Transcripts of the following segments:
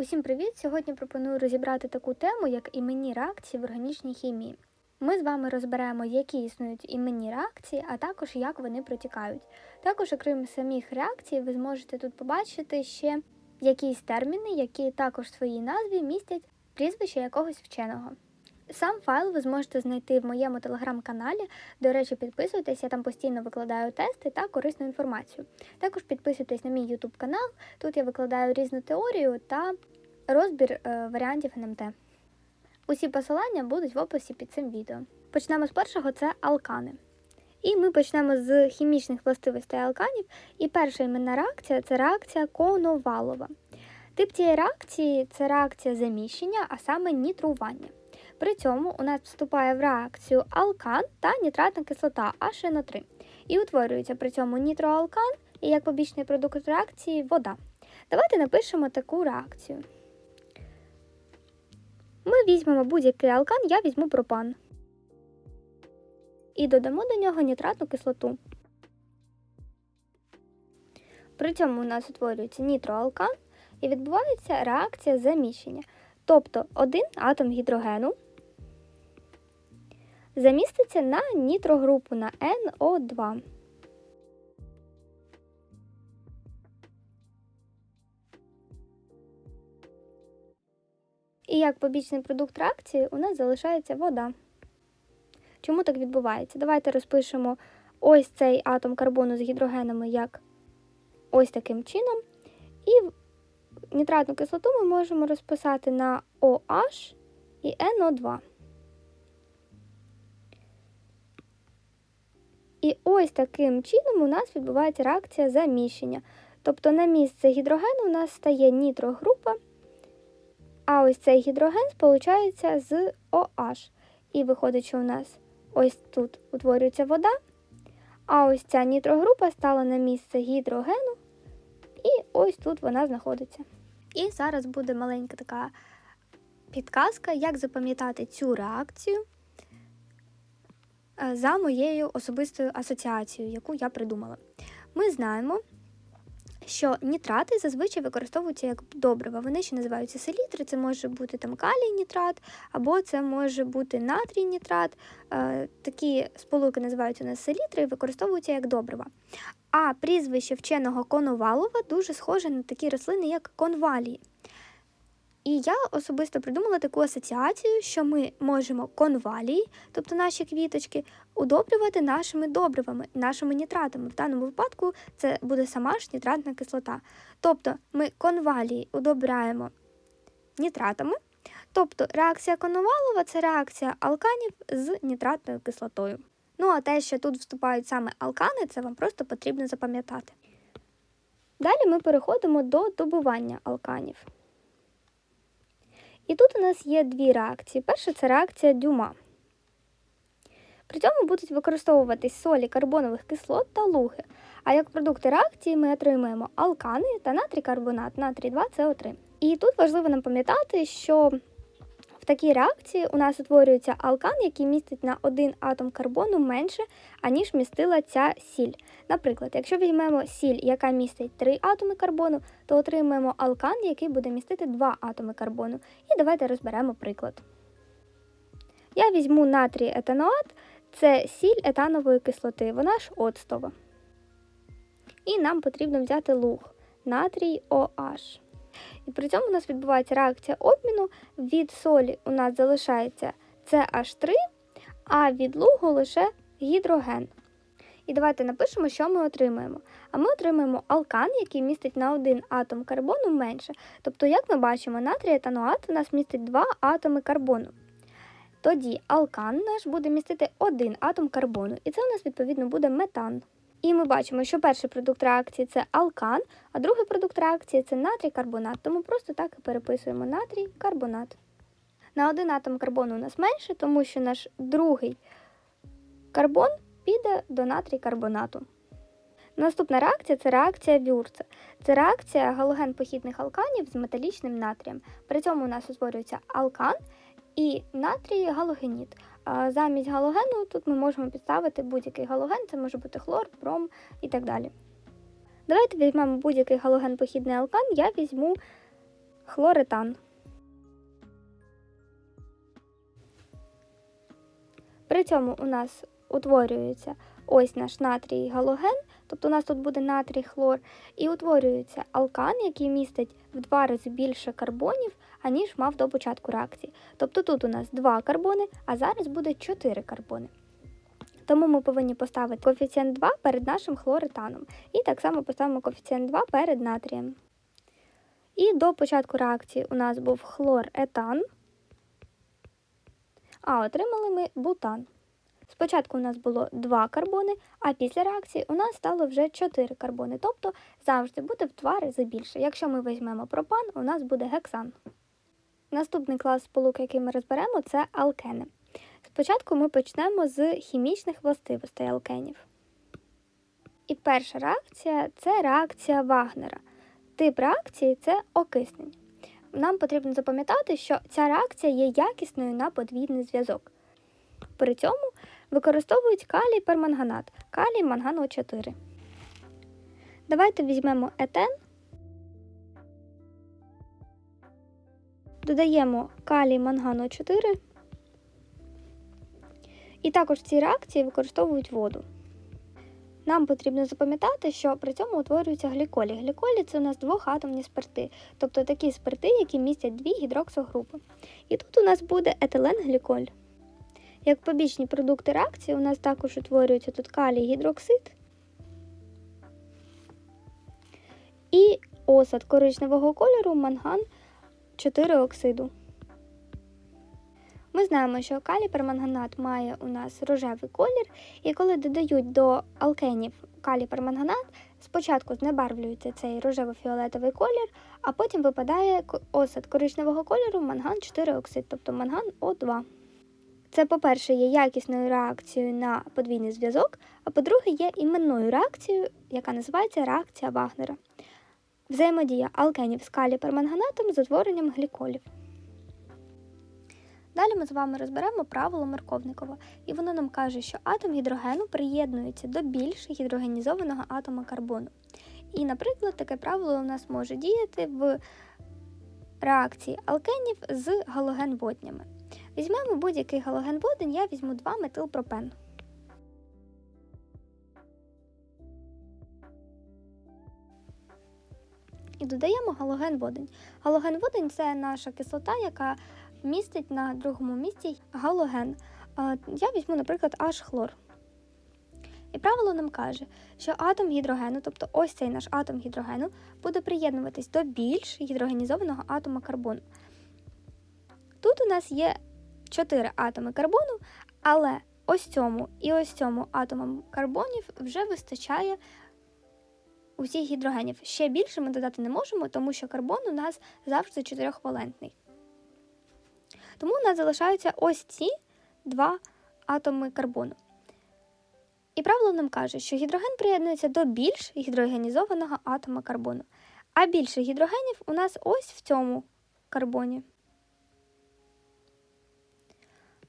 Усім привіт! Сьогодні пропоную розібрати таку тему, як іменні реакції в органічній хімії. Ми з вами розберемо, які існують іменні реакції, а також як вони протікають. Також, окрім самих реакцій, ви зможете тут побачити ще якісь терміни, які також в своїй назві містять прізвище якогось вченого. Сам файл ви зможете знайти в моєму телеграм-каналі. До речі, підписуйтесь, я там постійно викладаю тести та корисну інформацію. Також підписуйтесь на мій YouTube канал. Тут я викладаю різну теорію та розбір е, варіантів НМТ. Усі посилання будуть в описі під цим відео. Почнемо з першого це алкани. І ми почнемо з хімічних властивостей алканів. І перша іменна реакція це реакція коновалова. Тип цієї реакції це реакція заміщення, а саме нітрування. При цьому у нас вступає в реакцію алкан та нітратна кислота HNO3. І утворюється при цьому нітроалкан і як побічний продукт реакції вода. Давайте напишемо таку реакцію. Ми візьмемо будь-який алкан, я візьму пропан. І додамо до нього нітратну кислоту. При цьому у нас утворюється нітроалкан і відбувається реакція заміщення. Тобто один атом гідрогену заміститься на нітрогрупу на NO2. І як побічний продукт реакції у нас залишається вода. Чому так відбувається? Давайте розпишемо ось цей атом карбону з гідрогенами як ось таким чином. І нітратну кислоту ми можемо розписати на OH і NO2. І ось таким чином у нас відбувається реакція заміщення. Тобто на місце гідрогену у нас стає нітрогрупа, а ось цей гідроген сполучається з OH. І виходить, що у нас ось тут утворюється вода, а ось ця нітрогрупа стала на місце гідрогену, і ось тут вона знаходиться. І зараз буде маленька така підказка, як запам'ятати цю реакцію за моєю особистою асоціацією, яку я придумала. Ми знаємо, що нітрати зазвичай використовуються як добрива. Вони ще називаються селітри, це може бути там калій нітрат, або це може бути натрій нітрат. Е, такі сполуки називаються у нас селітри і використовуються як добрива. А прізвище вченого Коновалова дуже схоже на такі рослини, як конвалії. І я особисто придумала таку асоціацію, що ми можемо конвалії, тобто наші квіточки, удобрювати нашими добривами, нашими нітратами. В даному випадку це буде сама ж нітратна кислота. Тобто ми конвалії удобряємо нітратами. Тобто реакція коновалова це реакція алканів з нітратною кислотою. Ну а те, що тут вступають саме алкани, це вам просто потрібно запам'ятати. Далі ми переходимо до добування алканів. І тут у нас є дві реакції. Перша це реакція дюма. При цьому будуть використовуватись солі карбонових кислот та луги. А як продукти реакції ми отримаємо алкани та натрій карбонат, натрій 2СО3. І тут важливо нам пам'ятати, що такій реакції у нас утворюється алкан, який містить на один атом карбону менше, аніж містила ця сіль. Наприклад, якщо візьмемо сіль, яка містить 3 атоми карбону, то отримаємо алкан, який буде містити 2 атоми карбону. І давайте розберемо приклад. Я візьму натрій етаноат, це сіль етанової кислоти, вона ж оцтова. І нам потрібно взяти луг натрій OH. І при цьому у нас відбувається реакція обміну. Від солі у нас залишається CH3, а від лугу лише гідроген. І давайте напишемо, що ми отримаємо. А ми отримаємо алкан, який містить на один атом карбону менше. Тобто, як ми бачимо, натрій етаноат у нас містить 2 атоми карбону. Тоді алкан наш буде містити один атом карбону, і це у нас відповідно буде метан. І ми бачимо, що перший продукт реакції це алкан, а другий продукт реакції це натрій карбонат. Тому просто так і переписуємо натрій карбонат. На один атом карбону у нас менше, тому що наш другий карбон піде до натрій карбонату. Наступна реакція це реакція Вюрца. Це реакція галоген-похідних алканів з металічним натрієм. При цьому у нас утворюється алкан і натрій галогеніт. Замість галогену тут ми можемо підставити будь-який галоген, це може бути хлор, бром і так далі. Давайте візьмемо будь-який галоген-похідний алкан, я візьму хлоретан. При цьому у нас утворюється ось наш натрій галоген, тобто у нас тут буде натрій хлор, і утворюється алкан, який містить в два рази більше карбонів, аніж мав до початку реакції. Тобто тут у нас два карбони, а зараз буде 4 карбони. Тому ми повинні поставити коефіцієнт 2 перед нашим хлоретаном. І так само поставимо коефіцієнт 2 перед натрієм. І до початку реакції у нас був хлоретан, а отримали ми бутан. Спочатку у нас було 2 карбони, а після реакції у нас стало вже 4 карбони, тобто завжди буде в 2 рази більше. Якщо ми візьмемо пропан, у нас буде гексан. Наступний клас сполук, який ми розберемо, це алкени. Спочатку ми почнемо з хімічних властивостей алкенів. І перша реакція це реакція Вагнера. Тип реакції це окиснення. Нам потрібно запам'ятати, що ця реакція є якісною на подвійний зв'язок. При цьому використовують калій перманганат, калій мангану 4. Давайте візьмемо етен, додаємо калій мангану 4. І також в цій реакції використовують воду. Нам потрібно запам'ятати, що при цьому утворюються гліколі. Гліколі це у нас двохатомні спирти, тобто такі спирти, які містять дві гідроксогрупи. І тут у нас буде етиленгліколь. Як побічні продукти реакції, у нас також утворюється тут калій гідроксид і осад коричневого кольору манган 4 оксиду. Ми знаємо, що калій перманганат має у нас рожевий колір, і коли додають до алкенів калій перманганат, спочатку знебарвлюється цей рожево-фіолетовий колір, а потім випадає осад коричневого кольору манган 4 оксид, тобто манган О2. Це, по-перше, є якісною реакцією на подвійний зв'язок, а по-друге, є іменною реакцією, яка називається реакція Вагнера. Взаємодія алкенів з каліперманганатом з утворенням гліколів. Далі ми з вами розберемо правило Марковникова, і воно нам каже, що атом гідрогену приєднується до більш гідрогенізованого атома карбону. І, наприклад, таке правило у нас може діяти в реакції алкенів з галоген-воднями. Візьмемо будь-який галоген-водень, я візьму 2 метилпропен. І додаємо галоген-водень. Галоген-водень це наша кислота, яка містить на другому місці галоген. Я візьму, наприклад, H-хлор. І правило нам каже, що атом гідрогену, тобто ось цей наш атом гідрогену, буде приєднуватись до більш гідрогенізованого атома карбону. Тут у нас є 4 атоми карбону, але ось цьому і ось цьому атомам карбонів вже вистачає усіх гідрогенів. Ще більше ми додати не можемо, тому що карбон у нас завжди чотирьохвалентний. Тому у нас залишаються ось ці два атоми карбону. І правило нам каже, що гідроген приєднується до більш гідрогенізованого атома карбону. А більше гідрогенів у нас ось в цьому карбоні.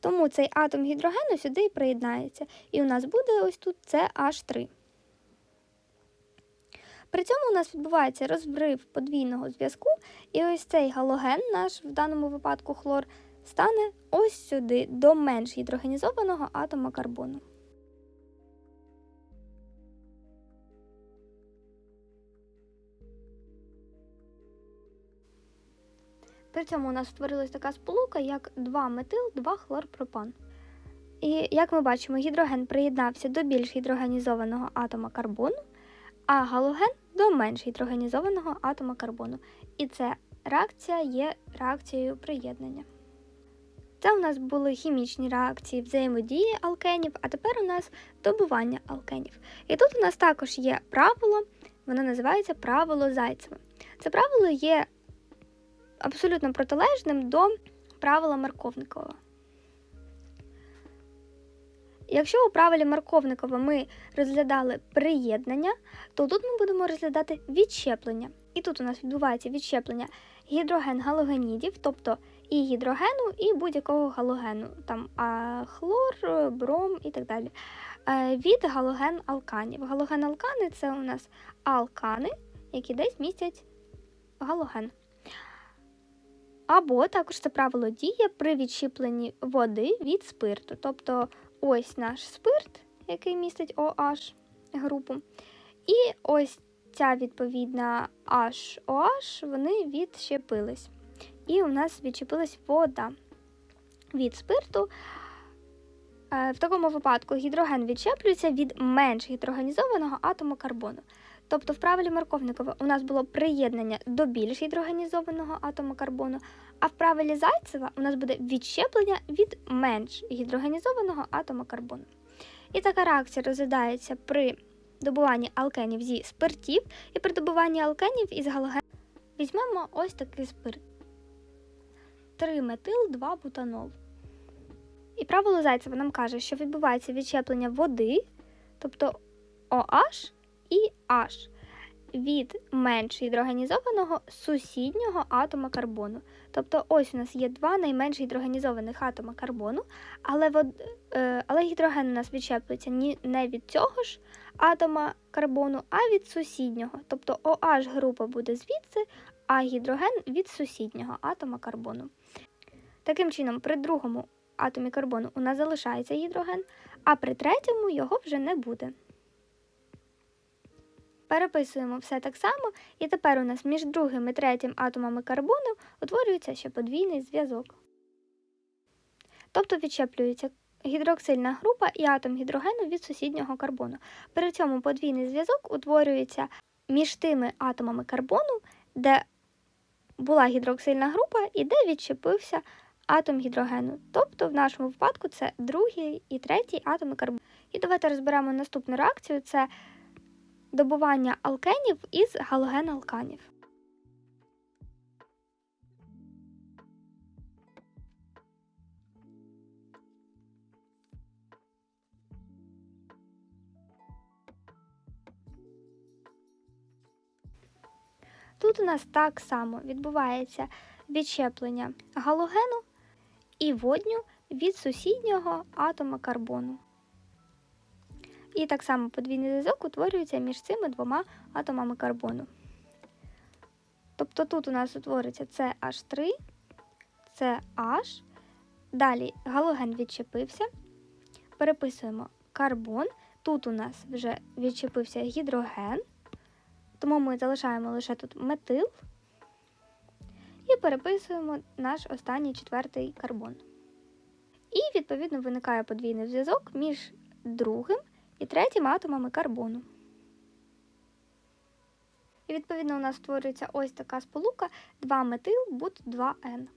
Тому цей атом гідрогену сюди і приєднається. І у нас буде ось тут CH3. При цьому у нас відбувається розрив подвійного зв'язку, і ось цей галоген, наш в даному випадку хлор, стане ось сюди до менш гідрогенізованого атома карбону. При цьому у нас створилась така сполука, як 2-метил, 2-хлорпропан. І як ми бачимо, гідроген приєднався до більш гідрогенізованого атома карбону, а галоген до менш гідрогенізованого атома карбону. І ця реакція є реакцією приєднання. Це у нас були хімічні реакції взаємодії алкенів, а тепер у нас добування алкенів. І тут у нас також є правило, воно називається правило Зайцева. Це правило є абсолютно протилежним до правила Марковникова. Якщо у правилі Марковникова ми розглядали приєднання, то тут ми будемо розглядати відщеплення. І тут у нас відбувається відщеплення гідроген-галогенідів, тобто і гідрогену, і будь-якого галогену, там а, хлор, бром і так далі. Е, від галоген-алканів. Галоген-алкани це у нас алкани, які десь містять галоген. Або також це правило діє при відщіпленні води від спирту. Тобто ось наш спирт, який містить OH групу, і ось ця відповідна HOH, вони відщепились. І у нас відщепилась вода від спирту. Е, В такому випадку гідроген відщеплюється від менш гідрогенізованого атому карбону. Тобто в правилі Марковникова у нас було приєднання до більш гідрогенізованого атому карбону, а в правилі Зайцева у нас буде відщеплення від менш гідрогенізованого атома карбону. І така реакція розглядається при добуванні алкенів зі спиртів і при добуванні алкенів із галогену. Візьмемо ось такий спирт. 3 метил 2 бутанол. І правило Зайцева нам каже, що відбувається відщеплення води, тобто OH і H від менш гідрогенізованого сусіднього атома карбону. Тобто ось у нас є два найменш гідрогенізованих атома карбону, але, вод, е, але гідроген у нас відщеплюється не від цього ж атома карбону, а від сусіднього. Тобто OH група буде звідси, а гідроген від сусіднього атома карбону. Таким чином, при другому атомі карбону у нас залишається гідроген, а при третьому його вже не буде. Переписуємо все так само, і тепер у нас між другим і третім атомами карбону утворюється ще подвійний зв'язок. Тобто відщеплюється гідроксильна група і атом гідрогену від сусіднього карбону. При цьому подвійний зв'язок утворюється між тими атомами карбону, де була гідроксильна група і де відщепився атом гідрогену. Тобто, в нашому випадку це другий і третій атоми карбону. І давайте розберемо наступну реакцію: це добування алкенів із галогеналканів. Тут у нас так само відбувається відщеплення галогену і водню від сусіднього атома карбону. І так само подвійний зв'язок утворюється між цими двома атомами карбону. Тобто тут у нас утвориться CH3, CH. Далі галоген відчепився. Переписуємо карбон. Тут у нас вже відчепився гідроген, тому ми залишаємо лише тут метил і переписуємо наш останній четвертий карбон. І, відповідно, виникає подвійний зв'язок між другим і третім атомами карбону. І, відповідно, у нас створюється ось така сполука 2 метил бут 2 н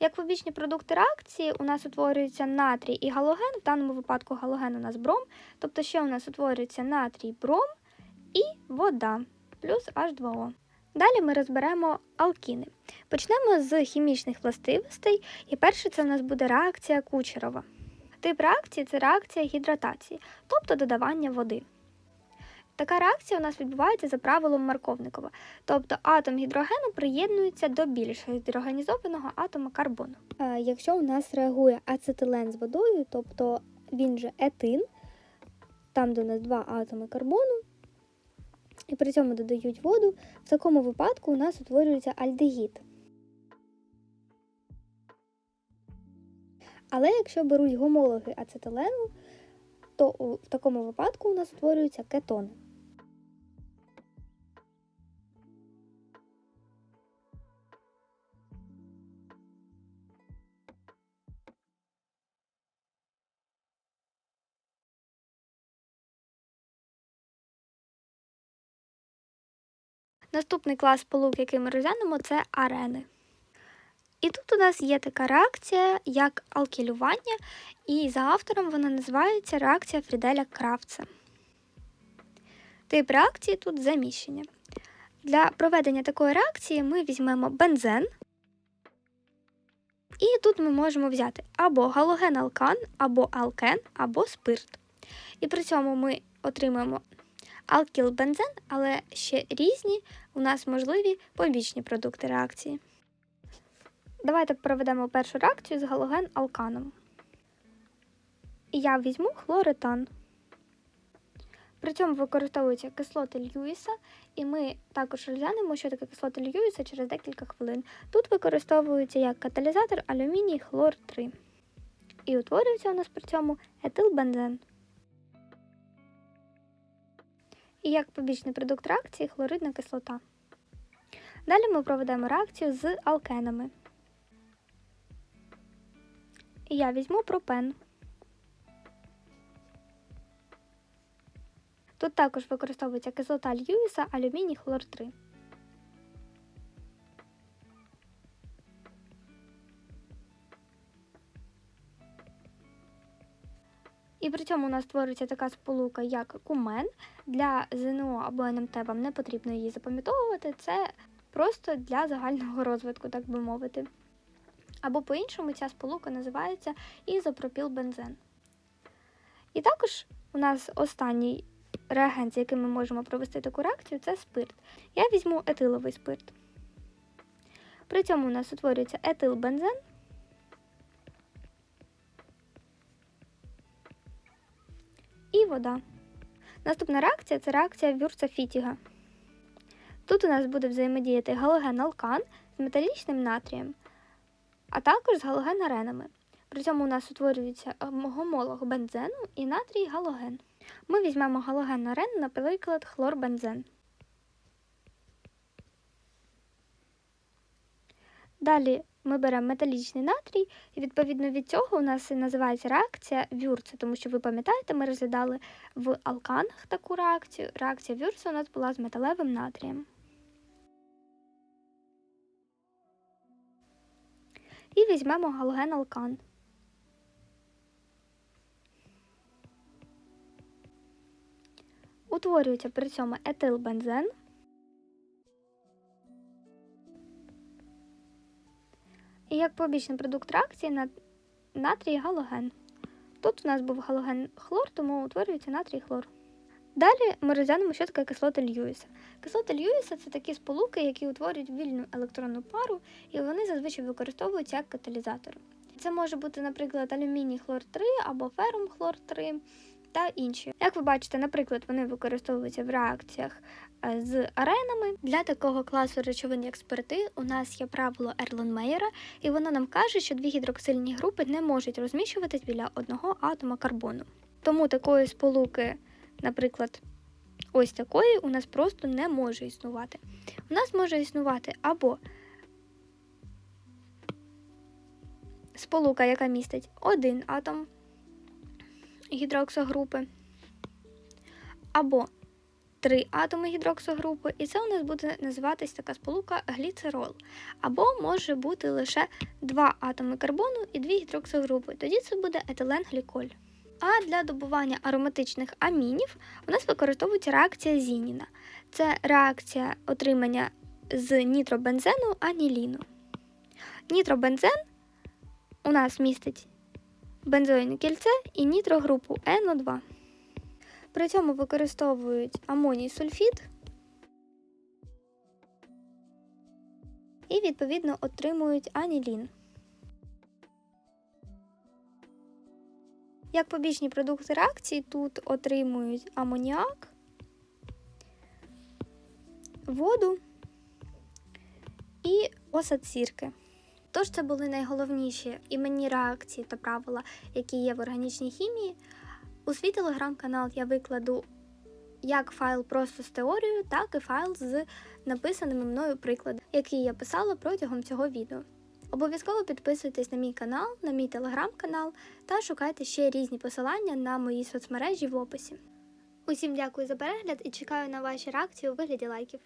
Як побічні продукти реакції, у нас утворюється натрій і галоген, в даному випадку галоген у нас бром, тобто ще у нас утворюється натрій бром і вода плюс H2O. Далі ми розберемо алкіни. Почнемо з хімічних властивостей, і перше це у нас буде реакція Кучерова. Тип реакції це реакція гідратації, тобто додавання води. Така реакція у нас відбувається за правилом Марковникова, тобто атом гідрогену приєднується до більш гідрогенізованого атома карбону. Якщо у нас реагує ацетилен з водою, тобто він же етин, там у нас два атоми карбону, і при цьому додають воду, в такому випадку у нас утворюється альдегід. Але якщо беруть гомологи ацетилену, то в такому випадку у нас утворюються кетони. Наступний клас сполук, який ми розглянемо, це арени. І тут у нас є така реакція, як алкілювання, і за автором вона називається реакція Фріделя Кравца. Тип реакції тут заміщення. Для проведення такої реакції ми візьмемо бензен. І тут ми можемо взяти або галоген-алкан, або алкен, або спирт. І при цьому ми отримаємо алкілбензен, але ще різні у нас можливі побічні продукти реакції. Давайте проведемо першу реакцію з галоген-алканом. І я візьму хлоретан. При цьому використовуються кислоти Льюіса, і ми також розглянемо, що таке кислоти Льюіса через декілька хвилин. Тут використовується як каталізатор алюміній хлор 3. І утворюється у нас при цьому етилбензен. І як побічний продукт реакції хлоридна кислота. Далі ми проведемо реакцію з алкенами. Я візьму пропен. Тут також використовується кислота Льюіса, алюміній хлор 3. І при цьому у нас створюється така сполука, як кумен. Для ЗНО або НМТ вам не потрібно її запам'ятовувати. Це просто для загального розвитку, так би мовити. Або по-іншому ця сполука називається ізопропілбензен. І також у нас останній реагент, з яким ми можемо провести таку реакцію, це спирт. Я візьму етиловий спирт. При цьому у нас утворюється етилбензен. І вода. Наступна реакція це реакція вюрца фітіга. Тут у нас буде взаємодіяти галоген-алкан з металічним натрієм, а також з галоген-аренами. При цьому у нас утворюється гомолог бензену і натрій галоген. Ми візьмемо галоген-арен, наприклад, хлорбензен. Далі ми беремо металічний натрій, і відповідно від цього у нас називається реакція Вюрца, тому що ви пам'ятаєте, ми розглядали в алканах таку реакцію. Реакція Вюрца у нас була з металевим натрієм. І візьмемо галоген-алкан. Утворюється при цьому етилбензен. І як побічний продукт реакції на натрій галоген. Тут у нас був галоген хлор, тому утворюється натрій хлор. Далі ми розглянемо, що таке кислоти Льюіса. Кислоти Льюіса це такі сполуки, які утворюють вільну електронну пару, і вони зазвичай використовуються як каталізатори. Це може бути, наприклад, алюміній хлор 3 або ферум хлор 3 та інші. Як ви бачите, наприклад, вони використовуються в реакціях е, з аренами. Для такого класу речовин, як спирти, у нас є правило Ерлонмейера, і воно нам каже, що дві гідроксильні групи не можуть розміщуватись біля одного атома карбону. Тому такої сполуки, наприклад, ось такої, у нас просто не може існувати. У нас може існувати або сполука, яка містить один атом гідроксогрупи, або три атоми гідроксогрупи, і це у нас буде називатись така сполука гліцерол. Або може бути лише два атоми карбону і дві гідроксогрупи. Тоді це буде етиленгліколь. А для добування ароматичних амінів у нас використовується реакція Зініна. Це реакція отримання з нітробензену аніліну. Нітробензен у нас містить бензоїне кільце і нітрогрупу НО2. При цьому використовують амоній сульфід і, відповідно, отримують анілін. Як побічні продукти реакції тут отримують амоніак, воду і осад сірки. Тож це були найголовніші іменні реакції та правила, які є в органічній хімії. У свій телеграм-канал я викладу як файл просто з теорією, так і файл з написаними мною прикладами, які я писала протягом цього відео. Обов'язково підписуйтесь на мій канал, на мій телеграм-канал та шукайте ще різні посилання на мої соцмережі в описі. Усім дякую за перегляд і чекаю на ваші реакції у вигляді лайків.